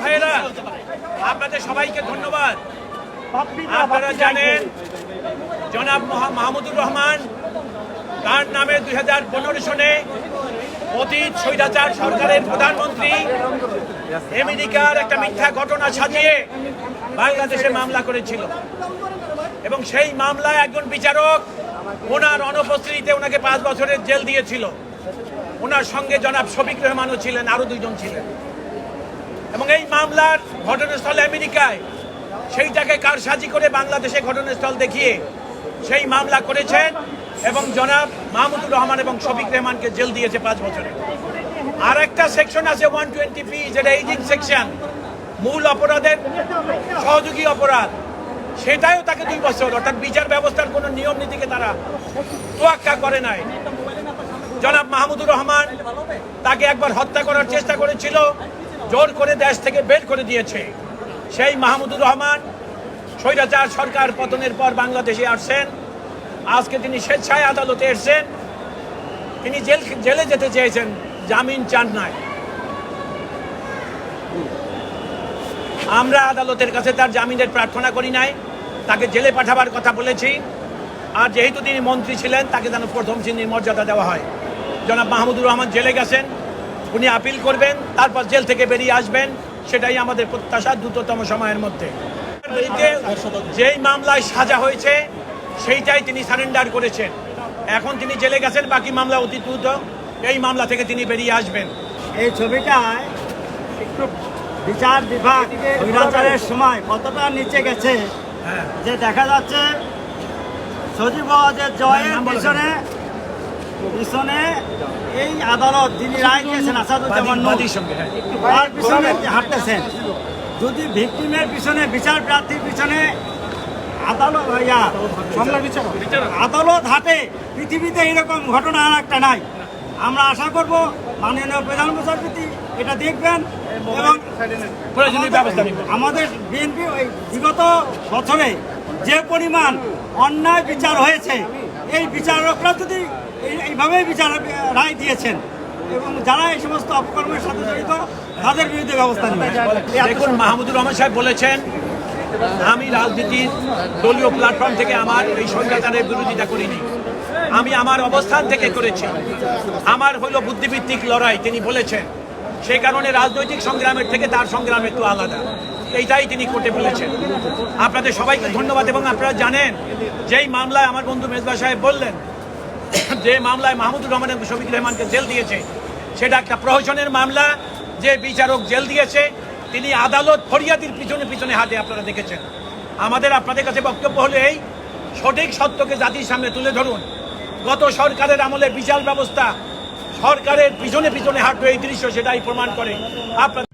ভাইয়েরা, আপনাদের সবাইকে ধন্যবাদ। আপনারা জানেন, জনাব মাহমুদুর রহমান, তার নামে দুই হাজার পনেরো সনে অতীত স্বৈরাচার সরকারের প্রধানমন্ত্রী আমেরিকার একটা মিথ্যা ঘটনা সাজিয়ে বাংলাদেশে মামলা করেছিল। এবং সেই মামলায় একজন বিচারক ওনার অনুপস্থিতিতে ওনাকে পাঁচ বছরের জেল দিয়েছিল। ওনার সঙ্গে জনাব শফিক রহমানও ছিলেন আরও দুইজন ছিলেন। এবং এই মামলার ঘটনাস্থল আমেরিকায়, সেইটাকে কারসাজি করে বাংলাদেশে ঘটনাস্থল দেখিয়ে সেই মামলা করেছেন এবং জনাব মাহমুদুর রহমান এবং শফিক রহমানকে জেল দিয়েছে পাঁচ বছরে। আর একটা সেকশন আছে ওয়ান টোয়েন্টি পি যেটা এইজিং সেকশন, মূল অপরাধের সহযোগী অপরাধ সেটাও তাকে দুই বছর, অর্থাৎ বিচার ব্যবস্থার কোনো নিয়ম নীতিকে তারা তোয়াক্কা করে নাই। জনাব মাহমুদুর রহমান তাকে একবার হত্যা করার চেষ্টা করেছিল জোর করে দেশ থেকে বের করে দিয়েছে। সেই মাহমুদুর রহমান, স্বৈরাচার সরকার পতনের পর বাংলাদেশে আসছেন। আজকে তিনি স্বেচ্ছায় আদালতে এসেছেন। তিনি জেল, জেলে যেতে চেয়েছেন, জামিন চান নাই। আমরা আদালতের কাছে তার জামিনের প্রার্থনা করি নাই, তাকে জেলে পাঠাবার কথা বলেছি। আর যেহেতু তিনি মন্ত্রী ছিলেন, তাকে যেন প্রথম শ্রেণির মর্যাদা দেওয়া হয়। জনাব মাহমুদুর রহমান জেলে গেছেন। উনি আপিল করবেন তারপর জেল থেকে বেরিয়ে আসবেন সেটাই আমাদের প্রত্যাশা দ্রুততম সময়ের মধ্যে। যেই মামলায় সাজা হয়েছে সেইটাই তিনি সারেন্ডার করেছেন। এখন তিনি জেলে গেছেন বাকি মামলা অতি দ্রুত এই মামলা থেকে তিনি বেরিয়ে আসবেন। এই ছবিটায় একটু বিচার বিভাগ সময় কতটা নিচে গেছে হ্যাঁ। যে দেখা যাচ্ছে সজীব জয়ের পিছনে পিছনে এই আদালত যিনি রায় দিয়েছেন আসাদুজ্জামান হ্যাঁ। তার পিছনে হাঁটতেছেন যদি ভিকটিমের পিছনে বিচার প্রার্থীর পিছনে আদালত ইয়া আদালত হাটে পৃথিবীতে এরকম ঘটনা আর একটা নাই। আমরা আশা করব মাননীয় প্রধান বিচারপতি এটা দেখবেন এবং আমাদের বিএনপি ওই বিগত বছরে যে পরিমাণ অন্যায় বিচার হয়েছে বিচারকরা যদি এই- এইভাবেই বিচার রায় দিয়েছেন। এবং যারা এই সমস্ত অপকর্মের সাথে জড়িত তাদের বিরুদ্ধে ব্যবস্থা নেবেন দেখুন মাহমুদুর রহমান সাহেব বলেছেন আমি রাজনীতির দলীয় প্ল্যাটফর্ম থেকে আমার এই সরকারের বিরোধিতা করিনি। আমি আমার অবস্থান থেকে করেছি। আমার হলো বুদ্ধিভিত্তিক লড়াই তিনি বলেছেন। সেই কারণে রাজনৈতিক সংগ্রামের থেকে তার সংগ্রাম একটু আলাদা। এইটাই তিনি কোর্টে বলেছেন। আপনাদের সবাইকে ধন্যবাদ এবং আপনারা জানেন, যেই মামলায় আমার বন্ধু মেজবা সাহেব বললেন, যে মামলায় মাহমুদুর রহমান এবং শফিক রহমানকে জেল দিয়েছে, সেটা একটা প্রহসনের মামলা, যে বিচারক জেল দিয়েছে, তিনি আদালত ফরিয়াদির পিছনে পিছনে হাতে আপনারা দেখেছেন। আমাদের আপনাদের কাছে বক্তব্য হলো এই, সঠিক সত্যকে জাতির সামনে তুলে ধরুন। গত সরকারের আমলে বিচার ব্যবস্থা সরকারের পিছনে পিছনে হাঁটবে এই দৃশ্য, সেটাই প্রমাণ করে। আপনার